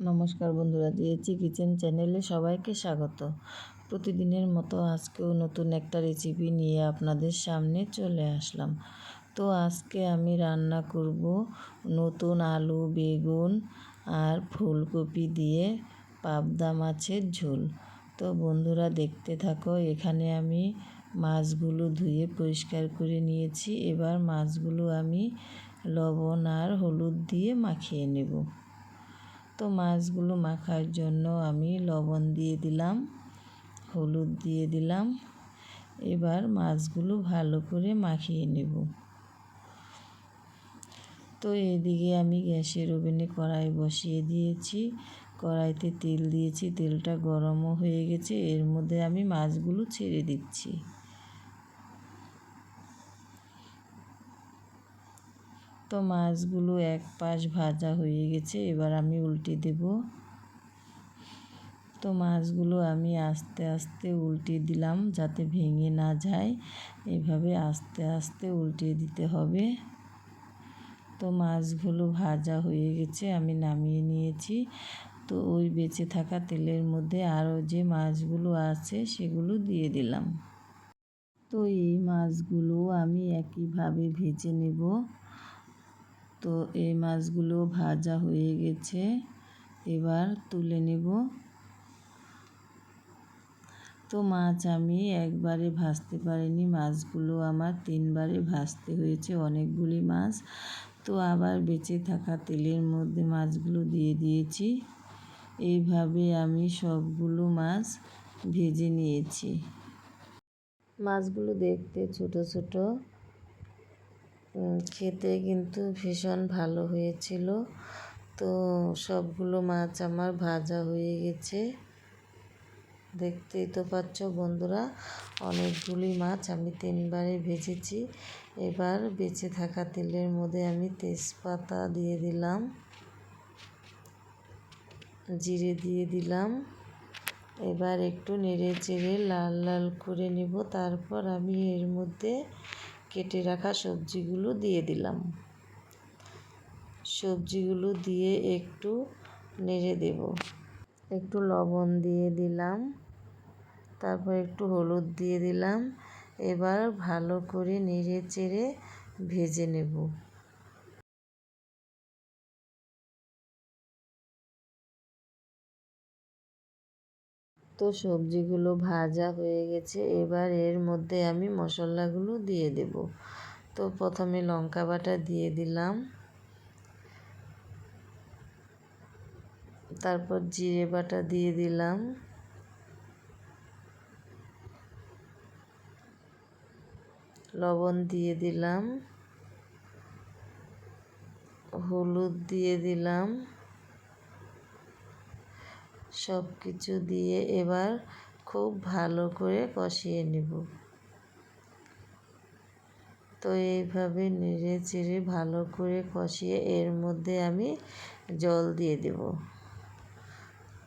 নমস্কার বন্ধুরা, দিয়েছি কিচেন চ্যানেলে সবাইকে স্বাগত। প্রতিদিনের মতো আজকেও নতুন একটা রেসিপি নিয়ে আপনাদের সামনে চলে আসলাম। তো আজকে আমি রান্না করব নতুন আলু, বেগুন আর ফুলকপি দিয়ে পাবদা মাছের ঝোল। তো বন্ধুরা, দেখতে থাকো, এখানে আমি মাছগুলো ধুয়ে পরিষ্কার করে নিয়েছি। এবার মাছগুলো আমি লবণ আর হলুদ দিয়ে মাখিয়ে নেব। তো মাছগুলো মাখার জন্য আমি লবণ দিয়ে দিলাম, হলুদ দিয়ে দিলাম। এবার মাছগুলো ভালো করে মাখিয়ে নেব। তো এদিকে আমি গ্যাসের ওভেনে কড়াই বসিয়ে দিয়েছি। কড়াইতে তেল দিয়েছি, তেলটা গরমও হয়ে গেছে, এর মধ্যে আমি মাছগুলো ছেড়ে দিচ্ছি। তো মাছগুলো এক পাশ ভাজা হয়ে গেছে, এবার আমি উল্টে দেব। তো মাছগুলো আমি আস্তে আস্তে উল্টে দিলাম যাতে ভেঙে না যায়। এভাবে আস্তে আস্তে উল্টে দিতে হবে। তো মাছগুলো ভাজা হয়ে গেছে, আমি নামিয়ে নিয়েছি। তো ওই বেঁচে থাকা তেলের মধ্যে আরও যে মাছগুলো আছে সেগুলো দিয়ে দিলাম। তো এই মাছগুলো আমি একইভাবে ভেজে নেব। তো এই মাছগুলো ভাজা হয়ে গেছে। এবার তুলে নেব। তো মাছ আমি একবারে ভাজতে পারিনি। মাছগুলো আমার তিনবারে ভাজতে হয়েছে অনেকগুলি মাছ। তো আবার বেঁচে থাকা তেলের মধ্যে মাছগুলো দিয়ে দিয়েছি। এইভাবে আমি সবগুলো মাছ ভেজে নিয়েছি। মাছগুলো দেখতে ছোট ছোট খেতে কিন্তু ভীষণ ভালো হয়েছিল। তো সবগুলো মাছ আমার ভাজা হয়ে গেছে। দেখতেই তো পাচ্ছ বন্ধুরা, অনেকগুলি মাছ আমি তিনবারে ভেজেছি। এবার বেঁচে থাকা তেলের মধ্যে আমি তেজপাতা দিয়ে দিলাম, জিরে দিয়ে দিলাম। এবার একটু নেড়ে চেড়ে লাল লাল করে নিব। তারপর আমি এর মধ্যে কেটে রাখা সবজিগুলো দিয়ে দিলাম। সবজিগুলো দিয়ে একটু নেড়ে দেব। একটু লবণ দিয়ে দিলাম। তারপর একটু হলুদ দিয়ে দিলাম। এবার ভালো করে নেড়ে চেড়ে ভেজে নেব। তো সবজিগুলো ভাজা হয়ে গেছে, এবার এর মধ্যে আমি মশলাগুলো দিয়ে দেব। তো প্রথমে লঙ্কা বাটা দিয়ে দিলাম। তারপর জিরে বাটা দিয়ে দিলাম। লবণ দিয়ে দিলাম। হলুদ দিয়ে দিলাম। সব কিছু দিয়ে এবার খুব ভালো করে কষিয়ে নেব। তো এইভাবে নেড়ে চেড়ে ভালো করে কষিয়ে এর মধ্যে আমি জল দিয়ে দেব।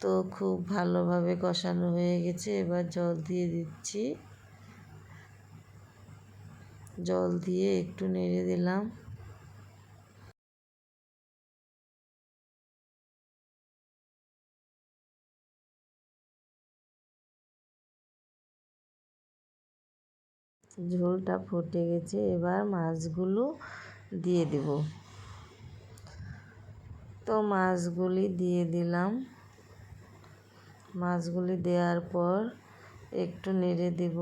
তো খুব ভালোভাবে কষানো হয়ে গেছে, এবার জল দিয়ে দিচ্ছি। জল দিয়ে একটু নেড়ে দিলাম। ঝোলটা ফুটে গেছে, এবার মাছগুলো দিয়ে দেব। তো মাছগুলি দিয়ে দিলাম। মাছগুলি দেওয়ার পর একটু নেড়ে দেব।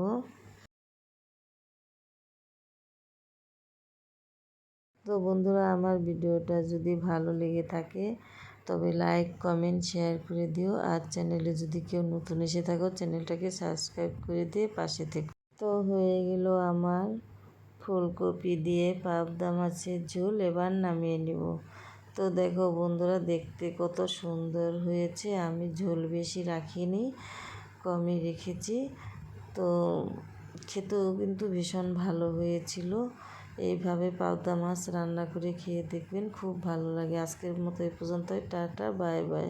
তো বন্ধুরা, আমার ভিডিওটা যদি ভালো লেগে থাকে, তবে লাইক, কমেন্ট, শেয়ার করে দিও। আর চ্যানেলে যদি কেউ নতুন এসে থাকো, চ্যানেলটাকে সাবস্ক্রাইব করে দিয়ে পাশে থেকে। তো হয়ে গেল আমার। ফুলকপি দিয়ে পাবদা মাছের ঝোল এবার নামিয়ে নিব। তো দেখো বন্ধুরা, দেখতে কত সুন্দর হয়েছে। আমি ঝোল বেশি রাখিনি, কমই রেখেছি। তো খেতেও কিন্তু ভীষণ ভালো হয়েছিল। এইভাবে পাবদা মাছ রান্না করে খেয়ে দেখবেন খুব ভালো লাগে। আজকের মতো এই পর্যন্তই। Tata, bye bye.